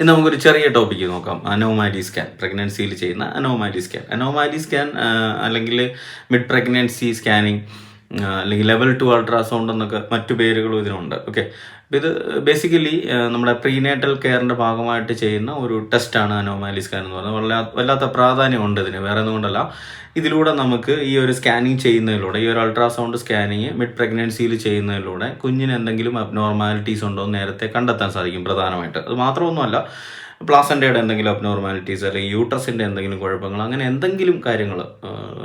ഇന്ന് നമുക്കൊരു ചെറിയ ടോപ്പിക്ക് നോക്കാം. അനോമാലി സ്കാൻ പ്രഗ്നൻസിയിൽ ചെയ്യുന്ന അനോമാലി സ്കാൻ അനോമാലി സ്കാൻ അല്ലെങ്കിൽ മിഡ് പ്രഗ്നൻസി സ്കാനിങ് അല്ലെങ്കിൽ ലെവൽ ടു അൾട്രാസൗണ്ട് എന്നൊക്കെ മറ്റു പേരുകളും ഇതിനുണ്ട്. ഓക്കെ ഇത് ബേസിക്കലി നമ്മുടെ പ്രീനേറ്റൽ കെയറിന്റെ ഭാഗമായിട്ട് ചെയ്യുന്ന ഒരു ടെസ്റ്റാണ് അനോമാലി സ്കാൻ എന്ന് പറയുന്നത്. വളരെ വല്ലാത്ത പ്രാധാന്യമുണ്ട് ഇതിന്. വേറെ ഒന്നുകൊണ്ടല്ല ഇതിലൂടെ നമുക്ക് ഈ ഒരു സ്കാനിങ് ചെയ്യുന്നതിലൂടെ ഈ ഒരു അൾട്രാസൗണ്ട് സ്കാനിങ് മിഡ് പ്രഗ്നൻസിയിൽ ചെയ്യുന്നതിലൂടെ കുഞ്ഞിന് എന്തെങ്കിലും അബ്നോർമാലിറ്റീസ് ഉണ്ടോ എന്ന് നേരത്തെ കണ്ടെത്താൻ സാധിക്കും പ്രധാനമായിട്ട്. അത് മാത്രമൊന്നുമല്ല പ്ലാസന്റയുടെ എന്തെങ്കിലും അബ്നോർമാലിറ്റീസ് അല്ലെങ്കിൽ യൂട്രസിന്റെ എന്തെങ്കിലും കുഴപ്പങ്ങൾ അങ്ങനെ എന്തെങ്കിലും കാര്യങ്ങൾ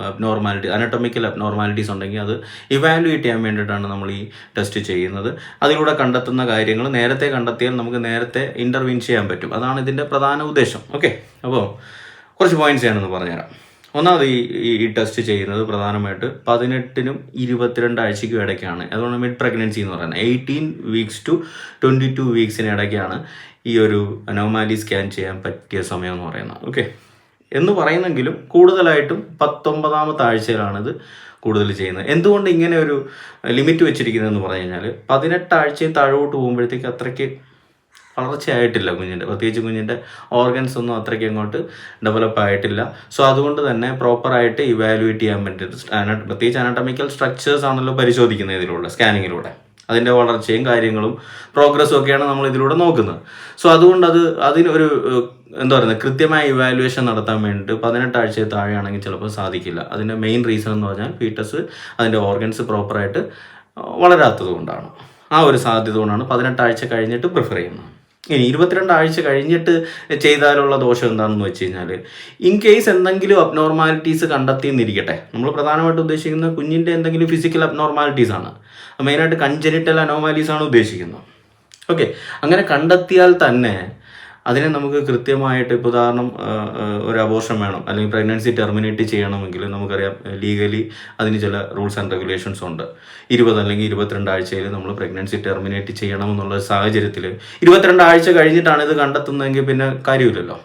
അബ്നോർമാലിറ്റി അനട്ടോമിക്കൽ അബ്നോർമാലിറ്റീസ് ഉണ്ടെങ്കിൽ അത് ഇവാലുവേറ്റ് ചെയ്യാൻ വേണ്ടിയിട്ടാണ് നമ്മൾ ഈ ടെസ്റ്റ് ചെയ്യുന്നത്. അതിലൂടെ കണ്ടെത്തുന്ന കാര്യങ്ങൾ നേരത്തെ കണ്ടെത്തിയാൽ നമുക്ക് നേരത്തെ ഇന്റർവീൻ ചെയ്യാൻ പറ്റും. അതാണ് ഇതിന്റെ പ്രധാന ഉദ്ദേശം. ഓക്കെ അപ്പോൾ കുറച്ച് പോയിന്റ്സ് ഞാനൊന്ന് പറഞ്ഞുതരാം. ഒന്നാമത് ഈ ഈ- ടെസ്റ്റ് ചെയ്യുന്നത് പ്രധാനമായിട്ട് പതിനെട്ടിനും ഇരുപത്തിരണ്ട് ആഴ്ചയ്ക്കും ഇടയ്ക്കാണ്. അതുകൊണ്ട് മിഡ് പ്രഗ്നൻസി എന്ന് പറയുന്നത്. Eighteen weeks to twenty two വീക്സിന് ഇടയ്ക്കാണ് ഈ ഒരു അനോമാലി സ്കാൻ ചെയ്യാൻ പറ്റിയ സമയം എന്ന് പറയുന്നത്. ഓക്കെ എന്ന് പറയുന്നെങ്കിലും കൂടുതലായിട്ടും പത്തൊമ്പതാമത്തെ ആഴ്ചയിലാണിത് കൂടുതൽ ചെയ്യുന്നത്. എന്തുകൊണ്ട് ഇങ്ങനെ ഒരു ലിമിറ്റ് വെച്ചിരിക്കുന്നതെന്ന് പറഞ്ഞു കഴിഞ്ഞാൽ പതിനെട്ടാഴ്ചയും താഴോട്ട് പോകുമ്പോഴത്തേക്ക് അത്രയ്ക്ക് വളർച്ചയായിട്ടില്ല കുഞ്ഞിന്റെ. പ്രത്യേകിച്ച് കുഞ്ഞിന്റെ ഓർഗൻസ് ഒന്നും അത്രയ്ക്ക് അങ്ങോട്ട് ഡെവലപ്പ് ആയിട്ടില്ല. സോ അതുകൊണ്ട് തന്നെ പ്രോപ്പറായിട്ട് ഇവാലുവേറ്റ് ചെയ്യാൻ പറ്റിയിട്ട് പ്രത്യേകിച്ച് അനാട്ടമിക്കൽ സ്ട്രക്ചേഴ്സ് ആണല്ലോ പരിശോധിക്കുന്നത് ഇതിലൂടെ സ്കാനിങ്ങിലൂടെ അതിന്റെ വളർച്ചയും കാര്യങ്ങളും പ്രോഗ്രസ്സും ഒക്കെയാണ് നമ്മൾ ഇതിലൂടെ നോക്കുന്നത്. സോ അതുകൊണ്ട് അത് അതിനൊരു എന്താ പറയുന്നത് കൃത്യമായ ഇവാലുവേഷൻ നടത്താൻ വേണ്ടിയിട്ട് പതിനെട്ട് ആഴ്ചയിൽ താഴെയാണെങ്കിൽ ചിലപ്പോൾ സാധിക്കില്ല. അതിന്റെ മെയിൻ റീസൺ എന്ന് പറഞ്ഞാൽ ഫീറ്റസ് അതിന്റെ ഓർഗൻസ് പ്രോപ്പറായിട്ട് വളരാത്തത് കൊണ്ടാണ്. ആ ഒരു സാധ്യത കൊണ്ടാണ് പതിനെട്ടാഴ്ച കഴിഞ്ഞിട്ട് പ്രിഫർ ചെയ്യുന്നത്. ഇനി ഇരുപത്തിരണ്ട് ആഴ്ച കഴിഞ്ഞിട്ട് ചെയ്താലുള്ള ദോഷം എന്താണെന്ന് വെച്ച് കഴിഞ്ഞാൽ ഇൻ കേസ് എന്തെങ്കിലും അബ്നോർമാലിറ്റീസ് കണ്ടെത്തിയെന്നിരിക്കട്ടെ. നമ്മൾ പ്രധാനമായിട്ട് ഉദ്ദേശിക്കുന്നത് കുഞ്ഞിന്റെ എന്തെങ്കിലും ഫിസിക്കൽ അബ്നോർമാലിറ്റീസ് ആണ്. മെയിനായിട്ട് കൺജനിറ്റൽ അനോമാലീസ് ആണ് ഉദ്ദേശിക്കുന്നത്. ഓക്കെ അങ്ങനെ കണ്ടെത്തിയാൽ തന്നെ അതിനെ നമുക്ക് കൃത്യമായിട്ട് ഇപ്പോൾ ഉദാഹരണം ഒരു അബോർഷൻ വേണം. അല്ലെങ്കിൽ പ്രഗ്നൻസി ടെർമിനേറ്റ് ചെയ്യണമെങ്കിൽ നമുക്കറിയാം ലീഗലി അതിന് ചില റൂൾസ് ആൻഡ് റെഗുലേഷൻസ് ഉണ്ട്. ഇരുപത് അല്ലെങ്കിൽ ഇരുപത്തിരണ്ട് ആഴ്ചയിൽ നമ്മൾ പ്രഗ്നൻസി ടെർമിനേറ്റ് ചെയ്യണം എന്നുള്ള സാഹചര്യത്തിൽ ഇരുപത്തിരണ്ട് ആഴ്ച കഴിഞ്ഞിട്ടാണ് ഇത് കണ്ടെത്തുന്നതെങ്കിൽ പിന്നെ കാര്യമില്ലല്ലോ.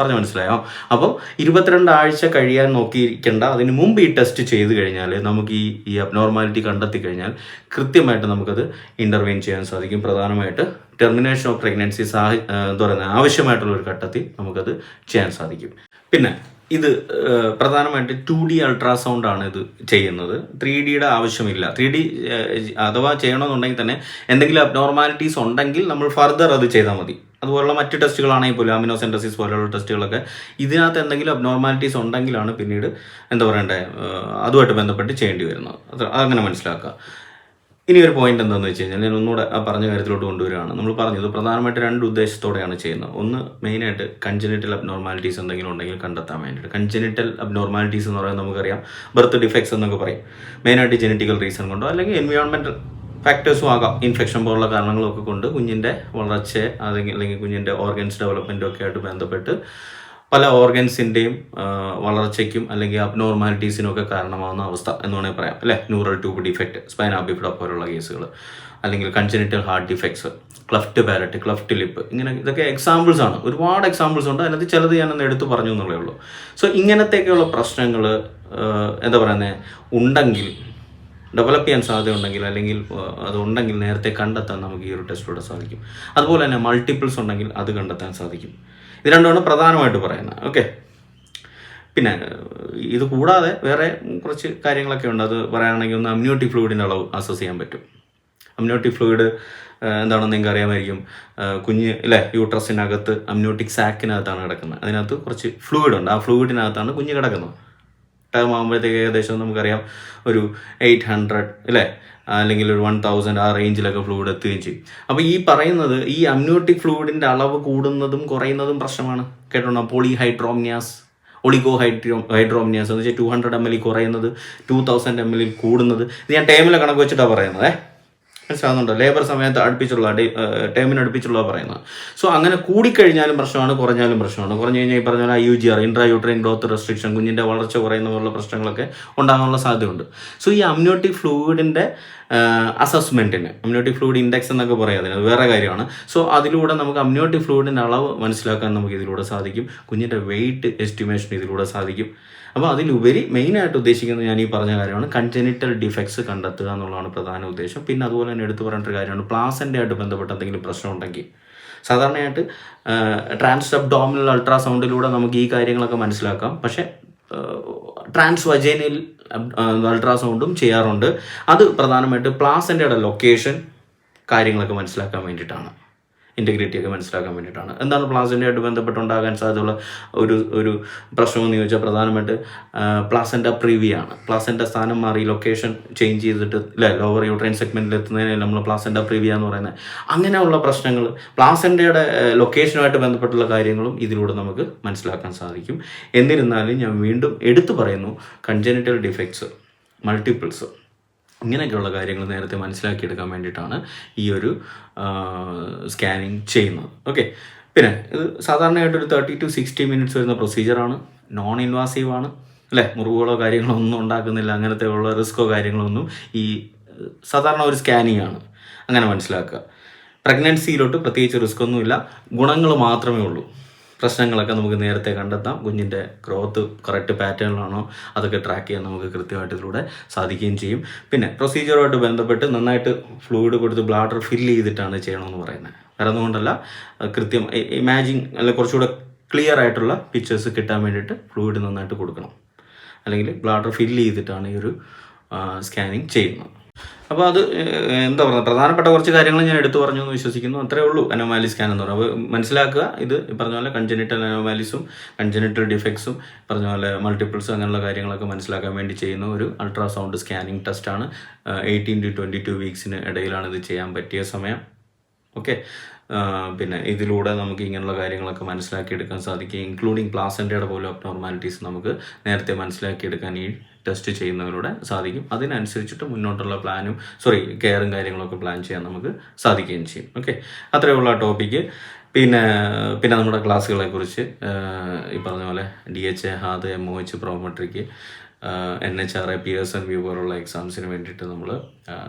പറഞ്ഞു മനസ്സിലായോ? അപ്പോൾ ഇരുപത്തിരണ്ട് ആഴ്ച കഴിയാൻ നോക്കിയിരിക്കേണ്ട അതിന് മുമ്പ് ഈ ടെസ്റ്റ് ചെയ്ത് കഴിഞ്ഞാൽ നമുക്ക് ഈ ഈ അബ്നോർമാലിറ്റി കണ്ടെത്തി കഴിഞ്ഞാൽ കൃത്യമായിട്ട് നമുക്കത് ഇന്റർവെയിൻ ചെയ്യാൻ സാധിക്കും. പ്രധാനമായിട്ട് ടെർമിനേഷൻ ഓഫ് പ്രഗ്നൻസി സാഹ എന്താ പറയുന്നത് ആവശ്യമായിട്ടുള്ള ഒരു ഘട്ടത്തിൽ നമുക്കത് ചെയ്യാൻ സാധിക്കും. പിന്നെ ഇത് പ്രധാനമായിട്ട് ടു ഡി അൾട്രാസൗണ്ട് ആണ് ഇത് ചെയ്യുന്നത്. ത്രീ ഡിയുടെ ആവശ്യമില്ല. ത്രീ ഡി അഥവാ ചെയ്യണമെന്നുണ്ടെങ്കിൽ തന്നെ എന്തെങ്കിലും അബ്നോർമാലിറ്റീസ് ഉണ്ടെങ്കിൽ നമ്മൾ ഫർദർ അത് ചെയ്താൽ മതി. അതുപോലുള്ള മറ്റ് ടെസ്റ്റുകളാണെങ്കിൽ പോലും അമിനോസെന്റസിസ് പോലെയുള്ള ടെസ്റ്റുകളൊക്കെ. ഇതിനകത്ത് എന്തെങ്കിലും അബ്നോർമാലിറ്റീസ് ഉണ്ടെങ്കിലാണ് പിന്നീട് എന്താ പറയണ്ടേ അതുമായിട്ട് ബന്ധപ്പെട്ട് ചെയ്യേണ്ടി വരുന്നത്. അത് അങ്ങനെ മനസ്സിലാക്കുക. ഇനി ഒരു പോയിന്റ് എന്താണെന്ന് വെച്ച് കഴിഞ്ഞാൽ ഞാൻ ഒന്നുകൂടെ ആ പറഞ്ഞ കാര്യത്തിലോട്ട് കൊണ്ടുവരികയാണ്. നമ്മൾ പറഞ്ഞത് പ്രധാനമായിട്ട് രണ്ട് ഉദ്ദേശത്തോടെയാണ് ചെയ്യുന്നത്. ഒന്ന് മെയിനായിട്ട് കൺജനിറ്റൽ അബ്നോർമാലിറ്റീസ് എന്തെങ്കിലും ഉണ്ടെങ്കിൽ കണ്ടെത്താൻ വേണ്ടിയിട്ട്. കൺജനിറ്റൽ അബ്നോർമാലിറ്റീസ് എന്ന് പറയുന്നത് നമുക്കറിയാം. ബർത്ത് ഡിഫക്ട്സ് എന്നൊക്കെ പറയും. മെയിനായിട്ട് ജനറ്റിക്കൽ റീസൺ കൊണ്ടോ അല്ലെങ്കിൽ എൻവയോൺമെന്റൽ ഫാക്ടേഴ്സും ആകാം. ഇൻഫെക്ഷൻ പോലുള്ള കാരണങ്ങളൊക്കെ കൊണ്ട് കുഞ്ഞിന്റെ വളർച്ച അല്ലെങ്കിൽ അല്ലെങ്കിൽ കുഞ്ഞിന്റെ ഓർഗൻസ് ഡെവലപ്മെന്റും ഒക്കെ ആയിട്ട് ബന്ധപ്പെട്ട് പല ഓർഗൻസിന്റെയും വളർച്ചയ്ക്കും അല്ലെങ്കിൽ അബ്നോർമാലിറ്റീസിനും ഒക്കെ കാരണമാകുന്ന അവസ്ഥ എന്ന് വേണമെങ്കിൽ പറയാം. അല്ലേ? Neural tube defect spina bifida പോലുള്ള കേസുകൾ അല്ലെങ്കിൽ congenital heart defects cleft palate cleft lip ഇങ്ങനെ ഇതൊക്കെ എക്സാമ്പിൾസ് ആണ്. ഒരുപാട് എക്സാമ്പിൾസ് ഉണ്ട്. അതിനകത്ത് ചിലത് ഞാനൊന്ന് എടുത്തു പറഞ്ഞു എന്നുള്ളേ ഉള്ളൂ. സോ ഇങ്ങനത്തെയൊക്കെയുള്ള പ്രശ്നങ്ങൾ എന്താ പറയുന്നത് ഉണ്ടെങ്കിൽ ഡെവലപ്പ് ചെയ്യാൻ സാധ്യതയുണ്ടെങ്കിൽ അല്ലെങ്കിൽ അതുണ്ടെങ്കിൽ നേരത്തെ കണ്ടെത്താൻ നമുക്ക് ഈ ഒരു ടെസ്റ്റിലൂടെ സാധിക്കും. അതുപോലെ തന്നെ മൾട്ടിപ്പിൾസ് ഉണ്ടെങ്കിൽ അത് കണ്ടെത്താൻ സാധിക്കും. ഇത് രണ്ടുമാണ് പ്രധാനമായിട്ട് പറയുന്നത്. ഓക്കെ പിന്നെ ഇത് കൂടാതെ വേറെ കുറച്ച് കാര്യങ്ങളൊക്കെ ഉണ്ട്. അത് പറയുകയാണെങ്കിൽ ഒന്ന് അമ്യൂട്ടി ഫ്ലൂയിഡിന്റെ അളവ് അസസ് ചെയ്യാൻ പറ്റും. അമ്യൂട്ടി ഫ്ലൂയിഡ് എന്താണെന്ന് നിങ്ങൾക്ക് അറിയാമായിരിക്കും. കുഞ്ഞ് അല്ലേ യൂട്രസിനകത്ത് അമ്യൂട്ടിക് സാക്കിനകത്താണ് കിടക്കുന്നത്. അതിനകത്ത് കുറച്ച് ഫ്ലൂയിഡ് ഉണ്ട്. ആ ഫ്ലൂയിഡിനകത്താണ് കുഞ്ഞ് കിടക്കുന്നത്. ടൈം ആകുമ്പോഴത്തേക്ക് ഏകദേശം നമുക്കറിയാം ഒരു എയ്റ്റ് ഹൺഡ്രഡ് അല്ലേ? അല്ലെങ്കിൽ ഒരു വൺ തൗസൻഡ് ആ റേഞ്ചിലൊക്കെ ഫ്ലൂയിഡ് എത്തുകയും ചെയ്യും. അപ്പോൾ ഈ പറയുന്നത് ഈ അമ്യൂട്ടിക് ഫ്ലൂയിഡിന്റെ അളവ് കൂടുന്നതും കുറയുന്നതും പ്രശ്നമാണ്. കേട്ടോ poly hydramnios oligo hydro hydramnios എന്ന് വെച്ചാൽ ടു ഹൺഡ്രഡ് എം എൽ കുറയുന്നത് ടു തൗസൻഡ് എം എൽ കൂടുന്നത്. ഇത് ഞാൻ ടേമിലെ കണക്ക് വെച്ചിട്ടാണ് പറയുന്നത് മനസ്സിലാകുന്നുണ്ടോ ലേബർ സമയത്ത് അടുപ്പിച്ചുള്ള ടേമിന് അടുപ്പിച്ചുള്ള പറയുന്നത്. സോ അങ്ങനെ കൂടിക്കഴിഞ്ഞാലും പ്രശ്നമാണ് കുറഞ്ഞാലും പ്രശ്നമാണ്. കുറഞ്ഞു കഴിഞ്ഞാൽ ഈ പറഞ്ഞ പോലെ U G R intra uterine growth restriction കുഞ്ഞിന്റെ വളർച്ച കുറയുന്ന പോലുള്ള പ്രശ്നങ്ങളൊക്കെ ഉണ്ടാകാനുള്ള സാധ്യതയുണ്ട്. സോ ഈ അമ്യൂട്ടിക് ഫ്ലൂയിഡിന്റെ അസസ്മെന്റിന് അമ്യൂണിറ്റി ഫ്ലൂയിഡ് ഇൻഡെക്സ് എന്നൊക്കെ പറയാം അതിന്. അത് വേറെ കാര്യമാണ്. സോ അതിലൂടെ നമുക്ക് അമ്യൂണിറ്റി ഫ്ലൂയിഡിന്റെ അളവ് മനസ്സിലാക്കാൻ നമുക്ക് ഇതിലൂടെ സാധിക്കും. കുഞ്ഞിന്റെ വെയിറ്റ് എസ്റ്റിമേഷൻ ഇതിലൂടെ സാധിക്കും. അപ്പോൾ അതിലുപരി മെയിനായിട്ട് ഉദ്ദേശിക്കുന്നത് ഞാൻ ഈ പറഞ്ഞ കാര്യമാണ്. കൺജനിറ്റൽ ഡിഫക്ട്സ് കണ്ടെത്തുക എന്നുള്ളതാണ് പ്രധാന ഉദ്ദേശം. പിന്നെ അതുപോലെ തന്നെ എടുത്തു പറയേണ്ട ഒരു കാര്യമാണ്. പ്ലാസന്റെ ആയിട്ട് ബന്ധപ്പെട്ട എന്തെങ്കിലും പ്രശ്നം ഉണ്ടെങ്കിൽ. സാധാരണയായിട്ട് ട്രാൻസ് അബ്ഡോമിനൽ അൾട്രാസൗണ്ടിലൂടെ നമുക്ക് ഈ കാര്യങ്ങളൊക്കെ മനസ്സിലാക്കാം. പക്ഷേ ട്രാൻസ് വജേനിൽ അൾട്രാസൗണ്ടും ചെയ്യാറുണ്ട്. അത് പ്രധാനമായിട്ട് പ്ലാസന്റെയുടെ ലൊക്കേഷൻ കാര്യങ്ങളൊക്കെ മനസ്സിലാക്കാൻ വേണ്ടിയിട്ടാണ്. ഇന്റഗ്രിറ്റി ഒക്കെ മനസ്സിലാക്കാൻ വേണ്ടിയിട്ടാണ്. എന്താണ് പ്ലാസന്റയായിട്ട് ബന്ധപ്പെട്ടുണ്ടാകാൻ സാധ്യതയുള്ള ഒരു ഒരു പ്രശ്നം എന്ന് ചോദിച്ചാൽ പ്രധാനമായിട്ട് പ്ലാസന്റ പ്രീവിയാണ് പ്ലാസന്റ സ്ഥാനം മാറി ലൊക്കേഷൻ ചേഞ്ച് ചെയ്തിട്ട് അല്ലേ ലോവർ യൂട്രൈൻ സെഗ്മെന്റിൽ എത്തുന്നതിന് നമ്മൾ പ്ലാസന്റ പ്രീവിയ എന്ന് പറയുന്നത്. അങ്ങനെയുള്ള പ്രശ്നങ്ങൾ പ്ലാസന്റയുടെ ലൊക്കേഷനുമായിട്ട് ബന്ധപ്പെട്ടുള്ള കാര്യങ്ങളും ഇതിലൂടെ നമുക്ക് മനസ്സിലാക്കാൻ സാധിക്കും. എന്നിരുന്നാലും ഞാൻ വീണ്ടും എടുത്തു പറയുന്നു കൺജനിറ്റൽ ഡിഫക്ട്സ് മൾട്ടിപ്പിൾസ് ഇങ്ങനെയൊക്കെയുള്ള കാര്യങ്ങൾ നേരത്തെ മനസ്സിലാക്കിയെടുക്കാൻ വേണ്ടിയിട്ടാണ് ഈ ഒരു സ്കാനിങ് ചെയ്യുന്നത്. ഓക്കെ പിന്നെ ഇത് സാധാരണയായിട്ട് ഒരു തേർട്ടി ടു സിക്സ്റ്റി മിനിറ്റ്സ് വരുന്ന പ്രൊസീജിയറാണ് നോൺ ഇൻവാസീവ് ആണ്. അല്ലേ? മുറിവുകളോ കാര്യങ്ങളോ ഒന്നും ഉണ്ടാക്കുന്നില്ല. അങ്ങനത്തെ ഉള്ള റിസ്ക്കോ കാര്യങ്ങളോ ഒന്നും ഈ സാധാരണ ഒരു സ്കാനിങ് ആണ്. അങ്ങനെ മനസ്സിലാക്കുക. പ്രഗ്നൻസിയിലോട്ട് പ്രത്യേകിച്ച് റിസ്ക് ഒന്നുമില്ല. ഗുണങ്ങൾ മാത്രമേ ഉള്ളൂ. പ്രശ്നങ്ങളൊക്കെ നമുക്ക് നേരത്തെ കണ്ടെത്താം. കുഞ്ഞിന്റെ ഗ്രോത്ത് കറക്റ്റ് പാറ്റേണിലാണോ അതൊക്കെ ട്രാക്ക് ചെയ്യാൻ നമുക്ക് കൃത്യമായിട്ട് ഇതിലൂടെ സാധിക്കുകയും ചെയ്യും. പിന്നെ പ്രൊസീജിയറുമായിട്ട് ബന്ധപ്പെട്ട് നന്നായിട്ട് ഫ്ലൂയിഡ് കൊടുത്ത് ബ്ലാഡർ ഫില്ല് ചെയ്തിട്ടാണ് ചെയ്യണമെന്ന് പറയുന്നത്. വേറെ ഒന്നുകൊണ്ടല്ല കൃത്യം ഇമാജിൻ അല്ലെങ്കിൽ കുറച്ചുകൂടെ ക്ലിയർ ആയിട്ടുള്ള പിക്ചേഴ്സ് കിട്ടാൻ വേണ്ടിയിട്ട് ഫ്ലൂയിഡ് നന്നായിട്ട് കൊടുക്കണം. അല്ലെങ്കിൽ ബ്ലാഡർ ഫില്ല് ചെയ്തിട്ടാണ് ഈ ഒരു സ്കാനിങ് ചെയ്യുന്നത്. അപ്പോൾ അത് എന്താ പറയുക പ്രധാനപ്പെട്ട കുറച്ച് കാര്യങ്ങൾ ഞാൻ എടുത്തു പറഞ്ഞു എന്ന് വിശ്വസിക്കുന്നു. അത്രേ ഉള്ളൂ അനോമാലി സ്കാൻ എന്ന് പറയുന്നത്. മനസ്സിലാക്കുക ഇത് പറഞ്ഞ പോലെ കൺജനിറ്റൽ അനോമാലിസും കൺജനിറ്റൽ ഡിഫക്ട്സും പറഞ്ഞ പോലെ മൾട്ടിപ്പിൾസ് അങ്ങനെയുള്ള കാര്യങ്ങളൊക്കെ മനസ്സിലാക്കാൻ വേണ്ടി ചെയ്യുന്ന ഒരു അൾട്രാസൗണ്ട് സ്കാനിങ് ടെസ്റ്റാണ് എയ്റ്റീൻ ടു ട്വന്റി ടു വീക്സിന് ഇടയിലാണ് ഇത് ചെയ്യാൻ പറ്റിയ സമയം. ഓക്കെ പിന്നെ ഇതിലൂടെ നമുക്ക് ഇങ്ങനെയുള്ള കാര്യങ്ങളൊക്കെ മനസ്സിലാക്കിയെടുക്കാൻ സാധിക്കും ഇൻക്ലൂഡിങ് പ്ലാസന്റെ പോലും അബ്നോർമാലിറ്റീസ് നമുക്ക് നേരത്തെ മനസ്സിലാക്കിയെടുക്കാൻ ഈ ടെസ്റ്റ് ചെയ്യുന്നതിലൂടെ സാധിക്കും. അതിനനുസരിച്ചിട്ട് മുന്നോട്ടുള്ള പ്ലാനും സോറി കെയറും കാര്യങ്ങളൊക്കെ പ്ലാൻ ചെയ്യാൻ നമുക്ക് സാധിക്കുകയും ചെയ്യും. ഓക്കെ അത്രയുള്ള ടോപ്പിക്ക് പിന്നെ പിന്നെ നമ്മുടെ ക്ലാസ്സുകളെ കുറിച്ച് ഈ പറഞ്ഞ പോലെ D H HAAD M O H Prometric N H R I P S N V പോലുള്ള എക്സാംസിന് വേണ്ടിയിട്ട് നമ്മൾ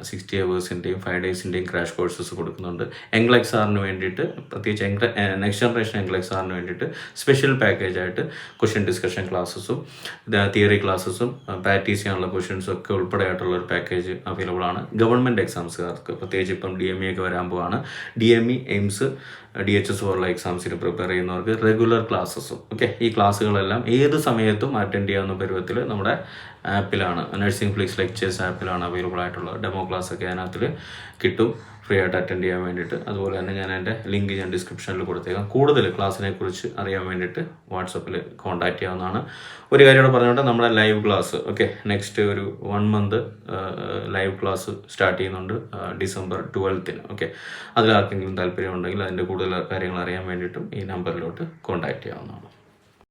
സിക്സ്റ്റി അവേഴ്സിന്റെയും ഫൈവ് ഡേയ്സിന്റെയും ക്രാഷ് കോഴ്സസ് കൊടുക്കുന്നുണ്ട്. എംഗ്ലെക്സ് ആറിന് വേണ്ടിയിട്ട് പ്രത്യേകിച്ച് എംഗ്ല നെക്സ്റ്റ് ജനറേഷൻ എംഗ്ലെക്സ് ആറിന് വേണ്ടിയിട്ട് സ്പെഷ്യൽ പാക്കേജ് ആയിട്ട് ക്വസ്റ്റ്യൻ ഡിസ്കഷൻ ക്ലാസ്സസും തിയറി ക്ലാസ്സസും പ്രാക്ടീസ് ചെയ്യാനുള്ള ക്വസ്റ്റ്യൻസും ഒക്കെ ഉൾപ്പെടെയായിട്ടുള്ള ഒരു പാക്കേജ് അവൈലബിൾ ആണ്. ഗവൺമെന്റ് എക്സാംസുകാർക്ക് പ്രത്യേകിച്ച് ഇപ്പം ഡി എം ഇ ഒക്കെ വരാൻ പോവാണ്. D M E AIIMS D H S പോലുള്ള എക്സാംസിന് പ്രിപ്പയർ ചെയ്യുന്നവർക്ക് റെഗുലർ ക്ലാസ്സസും ഓക്കെ ഈ ക്ലാസ്സുകളെല്ലാം ഏത് സമയത്തും അറ്റൻഡ് ചെയ്യാവുന്ന പരുവത്തിൽ നമ്മുടെ ആപ്പിലാണ് നഴ്സിംഗ് ഫ്ലിക്സ് ലെക്ചേഴ്സ് ആപ്പിലാണ് അവൈലബിൾ ആയിട്ടുള്ളത്. ഡെമോ ക്ലാസ് ഒക്കെ അതിനകത്തിൽ കിട്ടും. ഫ്രീ ആയിട്ട് അറ്റൻഡ് ചെയ്യാൻ വേണ്ടിയിട്ട്. അതുപോലെ തന്നെ ഞാൻ എന്റെ ലിങ്ക് ഞാൻ ഡിസ്ക്രിപ്ഷനിൽ കൊടുത്തേക്കാം. കൂടുതൽ ക്ലാസ്സിനെ കുറിച്ച് അറിയാൻ വേണ്ടിയിട്ട് വാട്സപ്പിൽ കോൺടാക്ട് ചെയ്യാവുന്നതാണ്. ഒരു കാര്യം കൂടെ പറഞ്ഞോട്ടെ നമ്മുടെ ലൈവ് ക്ലാസ് ഓക്കെ നെക്സ്റ്റ് ഒരു one month live class start ചെയ്യുന്നുണ്ട് ഡിസംബർ ട്വൽത്തിന് ഓക്കെ അതിൽ ആർക്കെങ്കിലും താല്പര്യം ഉണ്ടെങ്കിൽ അതിന്റെ കൂടുതൽ കാര്യങ്ങൾ അറിയാൻ വേണ്ടിയിട്ടും ഈ നമ്പറിലോട്ട് കോൺടാക്ട് ചെയ്യാവുന്നതാണ്.